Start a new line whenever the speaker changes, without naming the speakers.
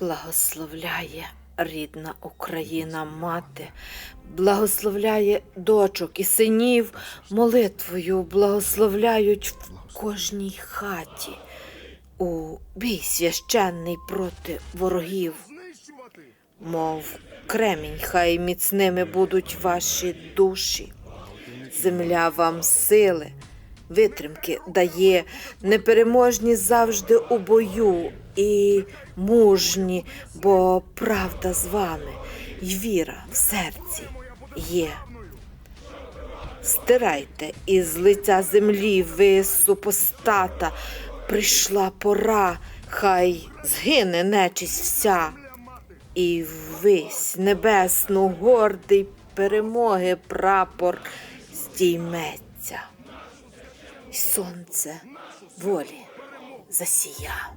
Благословляє рідна Україна мати, благословляє дочок і синів молитвою, благословляють в кожній хаті. У бій священний проти ворогів, мов кремінь, хай міцними будуть ваші душі. Земля вам сили, витримки дає, непереможні завжди у бою і мужні, бо правда з вами, й віра в серці є. Стирайте із лиця землі, ви супостата, прийшла пора, хай згине нечість вся, і ввись небесну гордий перемоги прапор здійметься, і сонце волі засія.